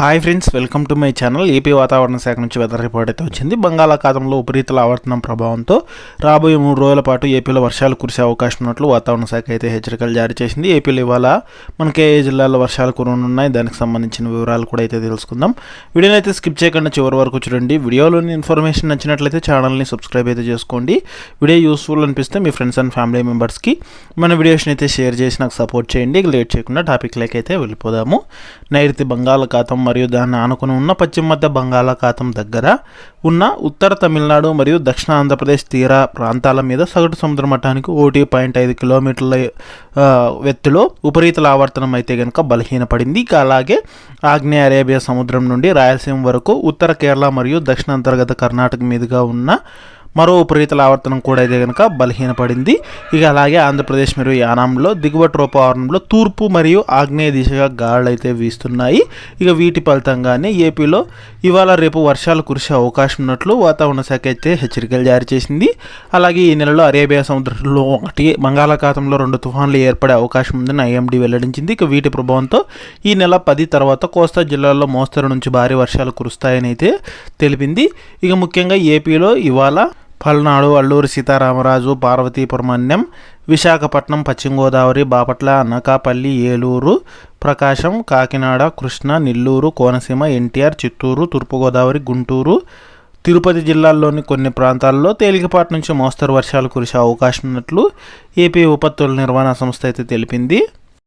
Hi friends welcome to my channel. AP వాతావరణ శాఖ నుంచి వెదర్ రిపోర్ట్ అయితే వచ్చింది. బంగాళాఖాతంలో ఉపరితల ఆవర్తనం ప్రభావంతో రాబోయే మూడు రోజుల పాటు ఏపీలో వర్షాలు కురిసే అవకాశం ఉన్నట్లు వాతావరణ శాఖ అయితే హెచ్చరికలు జారీ చేసింది. ఏపీలో ఇవాళ మనకి ఏ జిల్లాల్లో వర్షాలు కురనున్నాయి దానికి సంబంధించిన వివరాలు కూడా అయితే తెలుసుకుందాం. వీడియోని అయితే స్కిప్ చేయకుండా చివరి వరకు చూడండి. వీడియోలోని ఇన్ఫర్మేషన్ నచ్చినట్లయితే ఛానల్ని సబ్స్క్రైబ్ అయితే చేసుకోండి. వీడియో యూస్ఫుల్ అనిపిస్తే మీ ఫ్రెండ్స్ అండ్ ఫ్యామిలీ మెంబర్స్కి మన వీడియోస్ని అయితే షేర్ చేసి నాకు సపోర్ట్ చేయండి. లేట్ చేయకుండా టాపిక్లోకి అయితే వెళ్ళిపోదాము. నైరుతి బంగాళాఖాతం మరియు దాన్ని ఆనుకుని ఉన్న పశ్చిమ మధ్య బంగాళాఖాతం దగ్గర ఉన్న ఉత్తర తమిళనాడు మరియు దక్షిణ ఆంధ్రప్రదేశ్ తీర ప్రాంతాల మీద సగటు సముద్ర మట్టానికి ఒకటి పాయింట్ ఐదు కిలోమీటర్ల ఆ, ఎత్తులో ఉపరితల ఆవర్తనం అయితే కనుక బలహీనపడింది. ఇక అలాగే ఆగ్నేయ అరేబియా సముద్రం నుండి రాయలసీమ వరకు ఉత్తర కేరళ మరియు దక్షిణ అంతర్గత కర్ణాటక మీదుగా ఉన్న మరో ఉపరితల ఆవర్తనం కూడా అయితే కనుక బలహీనపడింది. ఇక అలాగే ఆంధ్రప్రదేశ్ మరియు యానాంలో దిగువ ట్రోపవరణంలో తూర్పు మరియు ఆగ్నేయ దిశగా గాలులు అయితే వీస్తున్నాయి. ఇక వీటి ఫలితంగానే ఏపీలో ఇవాళ రేపు వర్షాలు కురిసే అవకాశం ఉన్నట్లు వాతావరణ శాఖ అయితే హెచ్చరికలు జారీ చేసింది. అలాగే ఈ నెలలో అరేబియా సముద్రంలో ఒకటి బంగాళాఖాతంలో రెండు తుఫాన్లు ఏర్పడే అవకాశం ఉందని ఐఎండీ వెల్లడించింది. ఇక వీటి ప్రభావంతో ఈ నెల పది తర్వాత కోస్తా జిల్లాల్లో మోస్తరు నుంచి భారీ వర్షాలు కురుస్తాయని అయితే తెలిపింది. ఇక ముఖ్యంగా ఏపీలో ఇవాళ పల్నాడు అల్లూరి సీతారామరాజు పార్వతీపురమన్యం విశాఖపట్నం పశ్చిమ గోదావరి బాపట్ల అనకాపల్లి ఏలూరు ప్రకాశం కాకినాడ కృష్ణ నెల్లూరు కోనసీమ ఎన్టీఆర్ చిత్తూరు తూర్పుగోదావరి గుంటూరు తిరుపతి జిల్లాల్లోని కొన్ని ప్రాంతాల్లో తేలికపాటి నుంచి మోస్తరు వర్షాలు కురిసే అవకాశం ఉన్నట్లు ఏపీ విపత్తుల నిర్వహణ సంస్థ అయితే తెలిపింది.